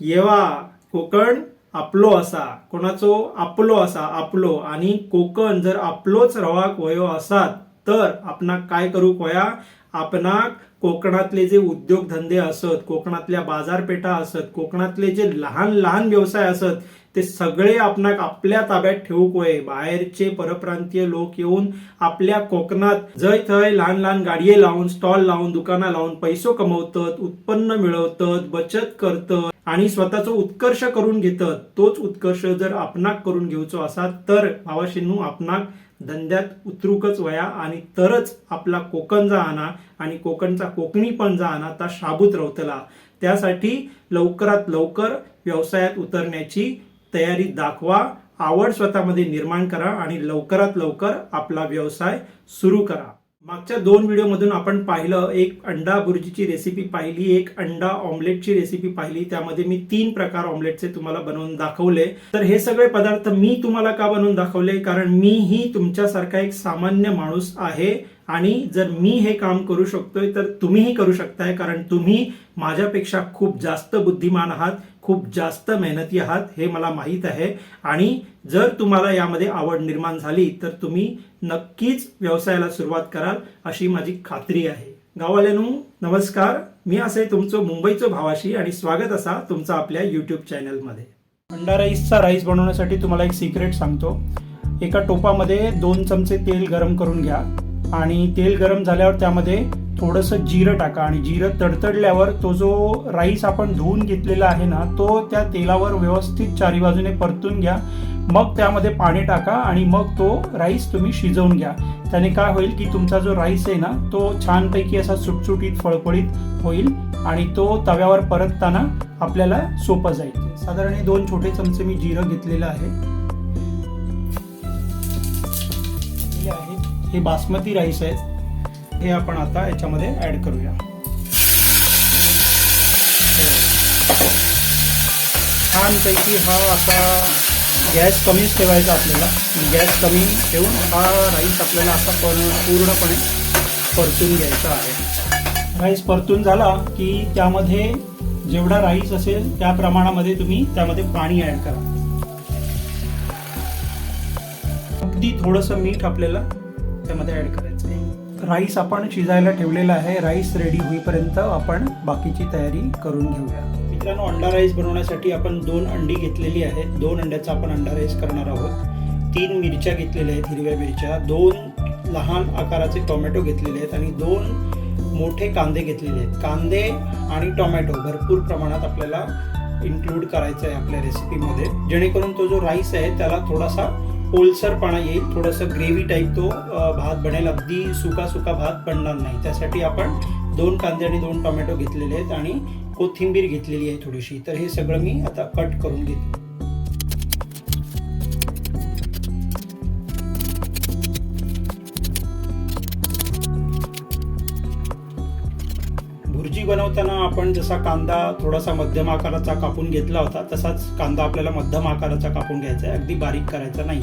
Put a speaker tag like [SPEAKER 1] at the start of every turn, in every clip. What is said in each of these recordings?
[SPEAKER 1] येवा कोकण आपलो असा कोणाचो आपलो असा आपलो. आणि कोकण जर आपलोच रवाक वयो असात तर आपणाक काय करूक होया? आपणाक कोकणातले जे उद्योगधंदे असत कोकणातल्या बाजारपेठा असत कोकणातले जे लहान लहान व्यवसाय असत ते सगळे आपणाक आपल्या ताब्यात ठेवूक होय. बाहेरचे परप्रांतीय लोक येऊन आपल्या कोकणात जय थंय लहान लहान गाडये लावून स्टॉल लावून दुकानं लावून पैसो कमवतात उत्पन्न मिळवतात बचत करतात आणि स्वतःचा उत्कर्ष करून घेतं तोच उत्कर्ष जर आपणाक करून घेऊचो असा तर भावाशींनू आपणाक धंद्यात उतरूकच वया आणि तरच आपला कोकण जा आणा आणि कोकणचा कोकणी पण जा आणा ता शाबूत रवतला. त्यासाठी लवकरात लवकर व्यवसायात उतरण्याची तयारी दाखवा आवड स्वतःमध्ये निर्माण करा आणि लवकरात लवकर आपला व्यवसाय सुरू करा. मागच्या दोन व्हिडिओमधून आपण पाहिलं एक अंडा बुर्जीची रेसिपी पाहिली एक अंडा ऑमलेटची रेसिपी पाहिली. त्यामध्ये मी तीन प्रकार ऑमलेटचे तुम्हाला बनवून दाखवले. तर हे सगळे पदार्थ मी तुम्हाला का बनवून दाखवले? कारण मीही तुमच्यासारखा एक सामान्य माणूस आहे आणि जर मी हे काम करू शकतोय तर तुम्हीही करू शकताय कारण तुम्ही माझ्यापेक्षा खूप जास्त बुद्धिमान आहात खूप जास्त मेहनती आहात हे मला माहीत आहे. आणि जर तुम्हाला यामध्ये आवड निर्माण झाली तर तुम्ही नक्कीच व्यवसायाला सुरुवात कराल अशी माझी खात्री आहे. गावाल्यानू नमस्कार. मी असे तुमचं मुंबईचं भावाशी आणि स्वागत असा तुमचा आपल्या यूट्यूब चॅनलमध्ये अंडा राईसचा राईस बनवण्यासाठी तुम्हाला एक सिक्रेट सांगतो. एका टोपामध्ये दोन चमचे तेल गरम करून घ्या आणि तेल गरम झाल्यावर त्यामध्ये थोडंसं जिरं टाका आणि जिरं तडतडल्यावर तो जो राईस आपण धुवून घेतलेला आहे ना तो त्या तेलावर व्यवस्थित चारी बाजूने परतून घ्या मग त्यामध्ये पाणी टाका आणि मग तो राईस तुम्ही शिजवून घ्या. त्याने काय होईल की तुमचा जो राईस आहे ना तो छानपैकी असा सुटसुटीत फळफळीत होईल आणि तो तव्यावर परतताना आपल्याला सोपं जाईल. साधारण हे दोन छोटे चमचे मी जिरं घेतलेलं आहे. हे बासमती राईस आहेत हे आपण आता याच्यामध्ये ऍड करूया. हो. छानपैकी हा आता गॅस कमीच ठेवायचा आपल्याला. गॅस कमी ठेवून हा राईस आपल्याला असा पर- पूर्णपणे परतून घ्यायचा आहे. राईस परतून झाला की त्यामध्ये जेवढा राईस असेल त्या प्रमाणामध्ये तुम्ही त्यामध्ये पाणी ऍड करा. अगदी थोडंसं मीठ आपल्याला त्यामध्ये ऍड करायचं आहे. राईस आपण शिजायला ठेवलेला आहे. राईस रेडी होईपर्यंत आपण बाकीची तयारी करून घेऊया. मित्रांनो अंडा राईस बनवण्यासाठी आपण दोन अंडी घेतलेली आहेत. दोन अंड्याचा आपण अंडा राईस करणार आहोत. तीन मिरच्या घेतलेल्या आहेत हिरव्या मिरच्या. दोन लहान आकाराचे टोमॅटो घेतलेले आहेत आणि दोन मोठे कांदे घेतलेले आहेत. कांदे आणि टोमॅटो भरपूर प्रमाणात आपल्याला इन्क्लूड करायचं आहे आपल्या रेसिपीमध्ये जेणेकरून तो जो राईस आहे त्याला थोडासा ओलसरपणा येईल थोडंसं ग्रेव्ही टाईप तो भात बनेल. अगदी सुका सुका भात बनणार नाही. त्यासाठी आपण दोन कांदे आणि दोन टोमॅटो घेतलेले आहेत आणि कोथिंबीर घेतलेली आहे थोडीशी. तर हे सगळं मी आता कट करून घेतो. भुर्जी बनवताना आपण जसा कांदा थोडासा मध्यम आकाराचा कापून घेतला होता तसाच कांदा आपल्याला मध्यम आकाराचा कापून घ्यायचा आहे. अगदी बारीक करायचा नाही.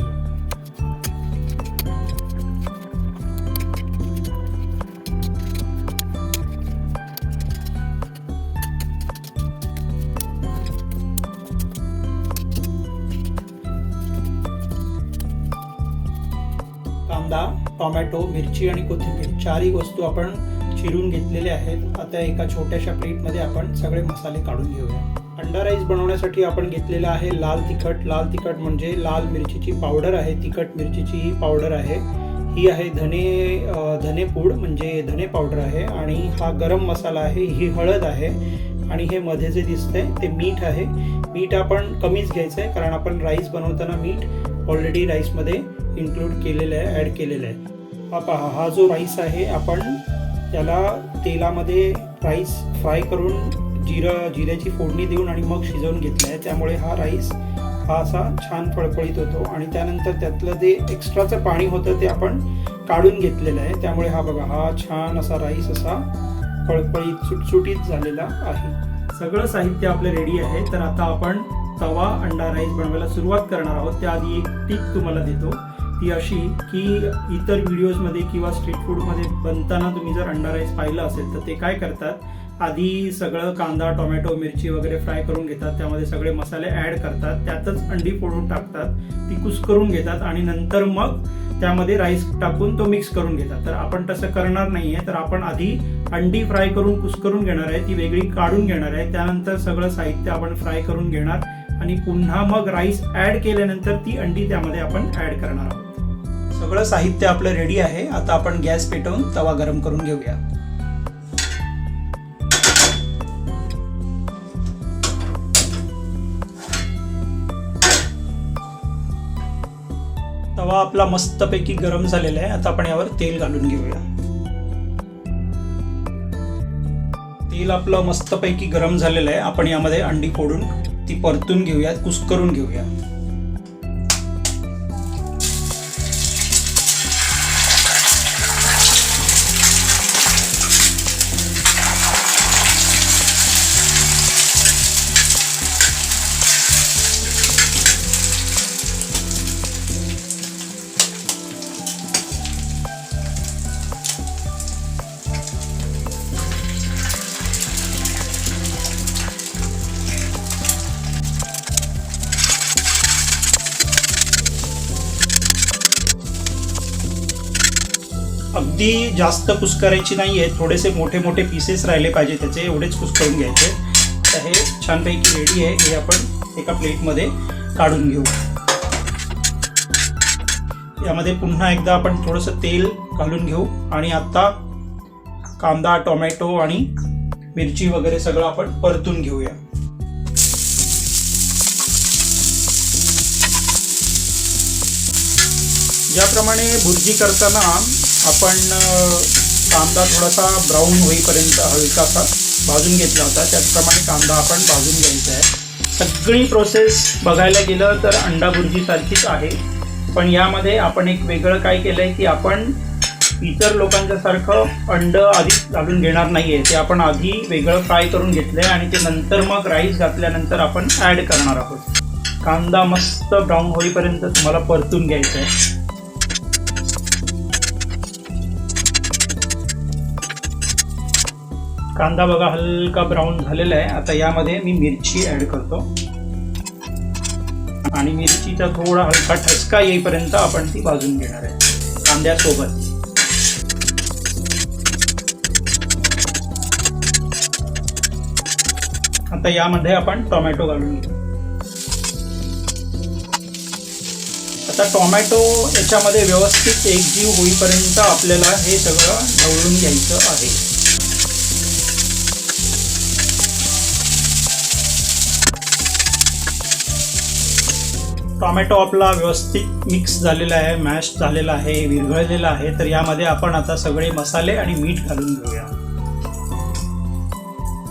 [SPEAKER 1] टोमॅटो मिरची आणि कोथिंबीर चारही वस्तू आपण चिरून घेतलेल्या आहेत. आता एका छोट्याशा प्लेटमध्ये आपण सगळे मसाले काढून घेऊया. अंडा राईस बनवण्यासाठी आपण घेतलेला आहे लाल तिखट. लाल तिखट म्हणजे लाल मिरचीची पावडर आहे. तिखट मिरचीची ही पावडर आहे. ही आहे धने धने पूड म्हणजे धने पावडर आहे. आणि हा गरम मसाला आहे. ही हळद आहे. आणि हे मध्ये जे दिसतंय ते मीठ आहे. मीठ आपण कमीच घ्यायचं आहे कारण आपण राईस बनवताना मीठ ऑलरेडी राईसमध्ये इन्क्लूड केलेलं आहे ॲड केलेलं आहे. हा पहा हा जो राईस आहे आपण त्याला तेलामध्ये राईस फ्राय करून जिरं जिऱ्याची फोडणी देऊन आणि मग शिजवून घेतला आहे. त्यामुळे हा राईस हा असा छान फळफळीत होतो आणि त्यानंतर त्यातलं जे एक्स्ट्राचं पाणी होतं ते आपण काढून घेतलेलं आहे. त्यामुळे हा बघा हा छान असा राईस असा फळफळीत सुटसुटीत झालेला आहे. सगळं साहित्य आपलं रेडी आहे. तर आता आपण तवा अंडा राईस बनवायला सुरुवात करणार आहोत. त्याआधी एक टीप तुम्हाला देतो. ती अशी की इतर व्हिडिओजमध्ये किंवा स्ट्रीट फूडमध्ये बनताना तुम्ही जर अंडा राईस पाहिलं असेल तर ते काय करतात? आधी सगळं कांदा टोमॅटो मिरची वगैरे फ्राय करून घेतात. त्यामध्ये सगळे मसाले ऍड करतात. त्यातच अंडी फोडून टाकतात. ती कुस करून घेतात आणि नंतर मग त्यामध्ये राईस टाकून तो मिक्स करून घेतात. तर आपण तसं करणार नाहीये. तर आपण आधी अंडी फ्राय करून कुस करून घेणार आहे. ती वेगळी काढून घेणार आहे. त्यानंतर सगळं साहित्य आपण फ्राय करून घेणार. आणि पुन्हा मग राईस ऍड केल्यानंतर ती अंडी त्यामध्ये आपण ऍड करणार आहोत. सगळं साहित्य आपलं रेडी आहे. आता आपण गॅस पेटवून तवा गरम करून घेऊया. तवा आपला मस्तपैकी गरम झालेला आहे. आता आपण यावर तेल घालून घेऊया. तेल आपलं मस्तपैकी गरम झालेलं आहे. आपण यामध्ये अंडी फोडून ती परतून घेऊया कुस्करून घेऊया. अगदी जास्त कुस्करायची नाहीये थोडेसे मोठे मोठे पीसेस राहिले पाहिजे त्याचे एवढेच कुस्करून घ्यायचे. तर हे छानपैकी रेडी आहे हे आपण एका प्लेटमध्ये काढून घेऊ. यामध्ये पुन्हा एकदा आपण थोडंसं तेल घालून घेऊ आणि आत्ता कांदा टोमॅटो आणि मिरची वगैरे सगळं आपण परतून घेऊया. ज्याप्रमाणे भुर्जी करताना आपण कांदा थोडासा ब्राऊन होईपर्यंत हलका असा भाजून घेतला होता. त्याचप्रमाणे कांदा आपण भाजून घ्यायचा आहे. सगळी प्रोसेस बघायला गेलं तर अंडा भुर्जीसारखीच आहे. पण यामध्ये आपण एक वेगळं काय केलं आहे की आपण इतर लोकांच्यासारखं अंड आधी घालून घेणार नाही आहे ते आपण आधी वेगळं फ्राय करून घेतलं आहे आणि ते नंतर मग राईस घातल्यानंतर आपण ॲड करणार आहोत. कांदा मस्त ब्राऊन होईपर्यंत तुम्हाला परतून घ्यायचा आहे. कांदा बघा हलका ब्राऊन झालेला आहे. आता यामध्ये मी मिरची ऍड करतो. आणि मिरचीचा थोडा हलका ठसका येईपर्यंत आपण ती भाजून घेणार आहे. कांद्यासोबत. आता यामध्ये आपण टोमॅटो घालून घेऊ. आता टोमॅटो याच्यामध्ये व्यवस्थित एकजीव होईपर्यंत आपल्याला हे सगळं ढवळून घ्यायचं आहे. टोमॅटो आपला व्यवस्थित मिक्स झालेला आहे मॅश झालेला आहे विरघळलेला आहे. तर यामध्ये आपण आता सगळे मसाले आणि मीठ घालून घेऊया.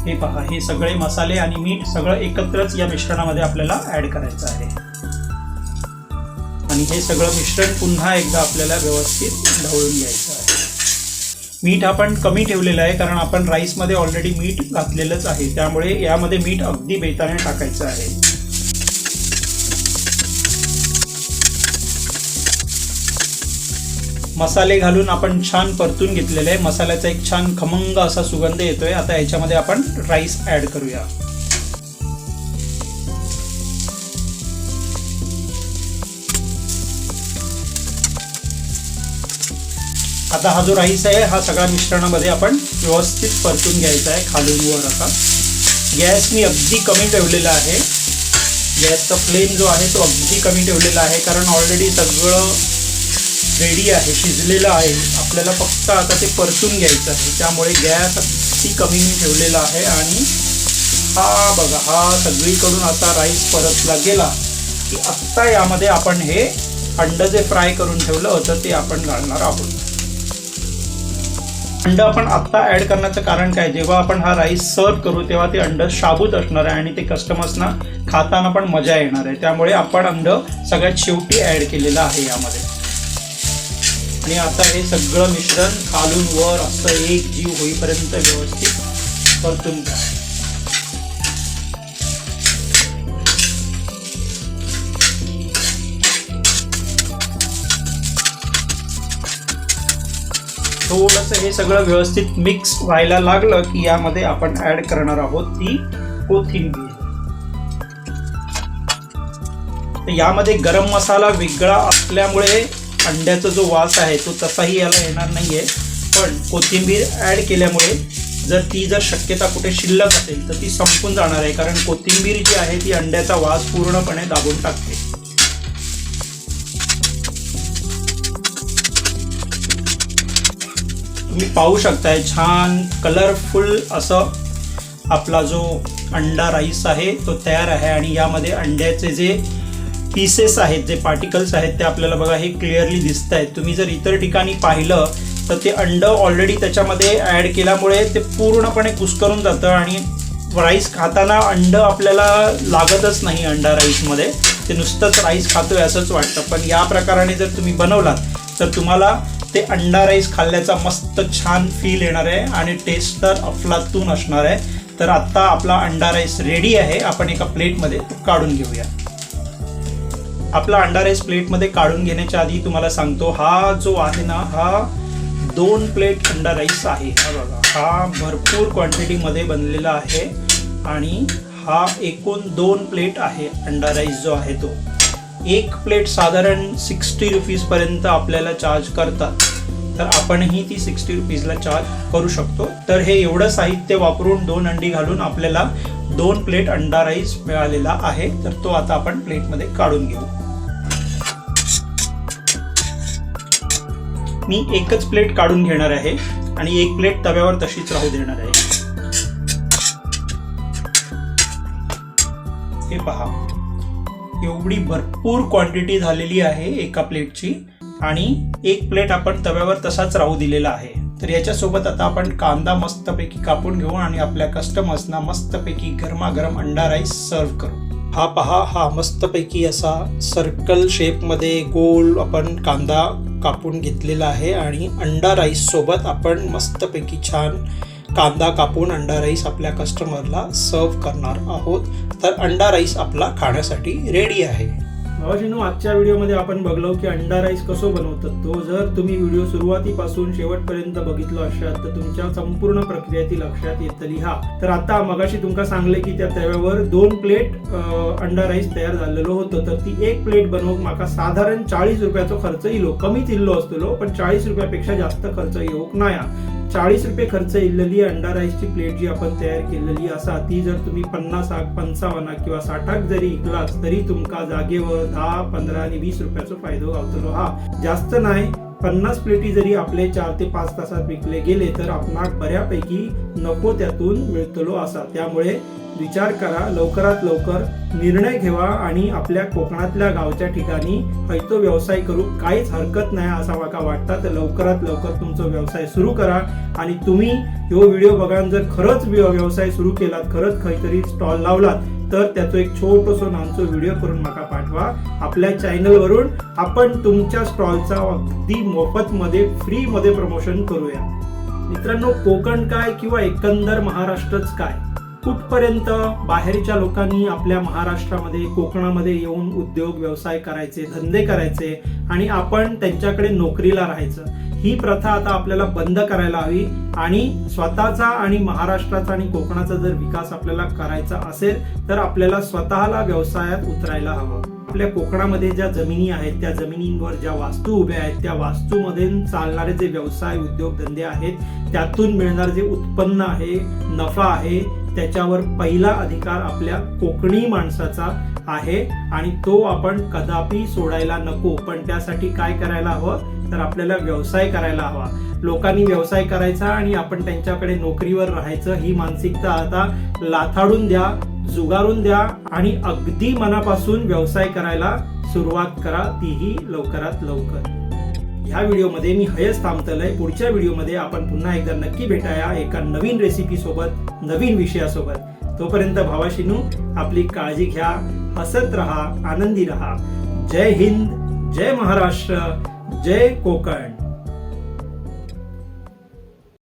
[SPEAKER 1] हे पहा हे सगळे मसाले आणि मीठ सगळं एकत्रच या मिश्रणामध्ये आपल्याला ॲड करायचं आहे. आणि हे सगळं मिश्रण पुन्हा एकदा आपल्याला व्यवस्थित ढवळून घ्यायचं आहे. मीठ आपण कमी ठेवलेलं आहे कारण आपण राईसमध्ये ऑलरेडी मीठ घातलेलंच आहे. त्यामुळे यामध्ये मीठ अगदी बेताने टाकायचं आहे. मसाले घालून आपण छान परतून घेतलेले आहे. मसाल्याचा एक छान खमंग असा सुगंध येतोय. आता याच्यामध्ये आपण राईस ऍड करूया. आता हा जो राईस आहे हा सगळ्या मिश्रणामध्ये आपण व्यवस्थित परतून घ्यायचा आहे खालून वर असा गॅस मी अगदी कमी ठेवलेला आहे. गॅसचा फ्लेम जो आहे तो अगदी कमी ठेवलेला आहे कारण ऑलरेडी सगळं रेडी आहे शिजलेलं आहे. आपल्याला फक्त आता ते परतून घ्यायचं आहे. त्यामुळे गॅस अगदी कमी मी ठेवलेला आहे आणि हा बघा हा सगळीकडून आता राईस परतला गेला. की आत्ता यामध्ये आपण हे अंड जे फ्राय करून ठेवलं होतं ते आपण घालणार आहोत. अंड आपण आत्ता ऍड करण्याचं कारण काय? जेव्हा आपण हा राईस सर्व करू तेव्हा ते अंड शाबूत असणार आहे आणि ते कस्टमर्सना खाताना पण मजा येणार आहे. त्यामुळे आपण अंड सगळ्यात शेवटी ऍड केलेलं आहे यामध्ये. आणि आता हे सगळं मिश्रण खालून वर असं एक जीव होईपर्यंत व्यवस्थित परतून घ्या. थोडंसं हे सगळं व्यवस्थित मिक्स व्हायला लागलं की यामध्ये आपण ऍड करणार आहोत ती कोथिंबीर. यामध्ये गरम मसाला वेगळा असल्यामुळे अंड्याचा जो वास आहे तो तसाही याला येणार नाहीये. पण कोथिंबीर ऍड केल्यामुळे जर ती जर शक्यता कुठे शिल्लक असेल तर ती संपून जाणार आहे. कारण कोथिंबीर जी आहे ती अंड्याचा वास पूर्णपणे दाबून टाकते. तुम्ही पाहू शकताय छान कलरफुल असं आपला जो अंडा राईस आहे तो तयार आहे. आणि यामध्ये अंड्याचे जे पीसेस आहेत जे पार्टिकल्स आहेत ते आपल्याला बघा हे क्लिअरली दिसत आहेत तुम्ही जर इतर ठिकाणी पाहिलं तर ते अंड ऑलरेडी त्याच्यामध्ये ॲड केल्यामुळे ते पूर्णपणे कुस्करून जातं आणि राईस खाताना अंड आपल्याला लागतच नाही अंडा राईसमध्ये ते नुसतंच राईस खातोय असंच वाटतं. पण या प्रकाराने जर तुम्ही बनवलात तर तुम्हाला ते अंडा राईस खाल्ल्याचा मस्त छान फील येणार आहे आणि टेस्ट तर अफलातून असणार आहे. तर आत्ता आपला अंडा राईस रेडी आहे. आपण एका प्लेटमध्ये काढून घेऊया. आपला अंडा राईस प्लेटमध्ये काढून घेण्याच्या आधी तुम्हाला सांगतो हा जो आहे ना हा दोन प्लेट अंडा राईस आहे. हा बघा हा भरपूर क्वांटिटीमध्ये बनलेला आहे आणि हा एकूण दोन प्लेट आहे अंडा राईस जो आहे तो. एक प्लेट साधारण सिक्स्टी रुपीजपर्यंत आपल्याला चार्ज करतात. तर आपणही ती सिक्स्टी रुपीजला चार्ज करू शकतो. तर हे एवढं साहित्य वापरून दोन अंडी घालून आपल्याला दोन प्लेट अंडा राईस मिळालेला आहे तर तो आता आपण प्लेटमध्ये काढून घेऊ. मी एकच प्लेट काढून घेणार आहे आणि एक प्लेट तव्यावर तशीच राहू देणार आहे. हे पहा एवढी भरपूर क्वांटिटी झालेली आहे एका प्लेटची. आणि एक प्लेट आपण तव्यावर तसाच राहू दिलेला आहे. तर याच्यासोबत आता आपण कांदा मस्तपैकी कापून घेऊ आणि आपल्या कस्टमर्सना मस्तपैकी गरमागरम अंडा राईस सर्व करू. हा पहा हा मस्तपैकी असा सर्कल शेपमध्ये गोल आपण कांदा कापून घेतलेला आहे आणि अंडा राईससोबत आपण मस्तपैकी छान कांदा कापून अंडा राईस आपल्या कस्टमरला सर्व करणार आहोत. तर अंडा राईस आपला खाण्यासाठी रेडी आहे. अजिनो आजच्या व्हिडिओमध्ये आपण बघलो की अंडा राईस कसो बनवतात. तो जर तुम्ही व्हिडिओ सुरुवातीपासून शेवटपर्यंत बघितलो असाल तर तुमच्या संपूर्ण प्रक्रियेतील लक्षात येतली हा तर आता मगाशी तुमका सांगले की त्या तव्यावर दोन प्लेट अंडा राईस तयार झालेलो होतं. तर ती एक प्लेट बनवूक माका साधारण चाळीस रुपयाचो खर्च येलो कमीच इल्लो असतलो पण चाळीस रुपयापेक्षा जास्त खर्च येऊक नाही चाळीस रुपये खर्च इल्लेली अंडा राईसची प्लेट जी आपण तयार केलेली असा ती जर तुम्ही पन्नासाक पंचावन्न किंवा साठाक जरी इकलाच तरी तुमका जागेवर दहा पंधरा आणि वीस रुपयाचो फायदो गावतलो हा. जास्त नाही पन्नास प्लेटी जरी आपले चार ते पाच तासात विकले गेले तर आपणाक बऱ्यापैकी नको त्यातून मिळतलो असा. त्यामुळे विचार करा लवकरात लवकर निर्णय घेवा आणि आपल्या कोकणातल्या गावच्या ठिकाणी हैतो व्यवसाय करू. काहीच हरकत नाही असा माका वाटतं. तर लवकरात लवकर तुमचा व्यवसाय सुरू करा आणि तुम्ही ह्यो व्हिडिओ बघान जर खरंच व्यवसाय सुरू केलात खरंच काहीतरी स्टॉल लावलात तर त्याचो एक छोटोसो नामचो व्हिडिओ करून माका पाठवा. आपल्या चॅनलवरून आपण तुमच्या स्टॉलचा अगदी मोफतमध्ये फ्रीमध्ये प्रमोशन करूया. मित्रांनो कोकण काय किंवा एकंदर महाराष्ट्रच काय? कुठपर्यंत बाहेरच्या लोकांनी आपल्या महाराष्ट्रामध्ये कोकणामध्ये येऊन उद्योग व्यवसाय करायचे धंदे करायचे आणि आपण त्यांच्याकडे नोकरीला राहायचं? ही प्रथा आता आपल्याला बंद करायला हवी आणि स्वतःचा आणि महाराष्ट्राचा आणि कोकणाचा जर विकास आपल्याला करायचा असेल तर आपल्याला स्वतःला व्यवसायात उतरायला हवं. आपल्या कोकणामध्ये ज्या जमिनी आहेत त्या जमिनींवर ज्या वास्तू उभ्या आहेत त्या वास्तूमध्ये चालणारे जे व्यवसाय उद्योगधंदे आहेत त्यातून मिळणारे जे उत्पन्न आहे नफा आहे त्याच्यावर पहिला अधिकार आपल्या कोकणी माणसाचा आहे आणि तो आपण कदापि सोडायला नको. पण त्यासाठी काय करायला हवं? तर आपल्याला व्यवसाय करायला हवा. लोकांनी व्यवसाय करायचा आणि आपण त्यांच्याकडे नोकरीवर राहायचं ही मानसिकता आता लाथाडून द्या जुगारून द्या आणि अगदी मनापासून व्यवसाय करायला सुरुवात करा तीही लवकरात लवकर. ह्या व्हिडिओमध्ये मी हयच थांबतलंय. पुढच्या व्हिडिओमध्ये आपण पुन्हा एकदा नक्की भेटाया एका नवीन रेसिपी सोबत नवीन विषयासोबत. तोपर्यंत भावाशीनू आपली काळजी घ्या हसत रहा आनंदी रहा. जय हिंद जय महाराष्ट्र. जय कोकण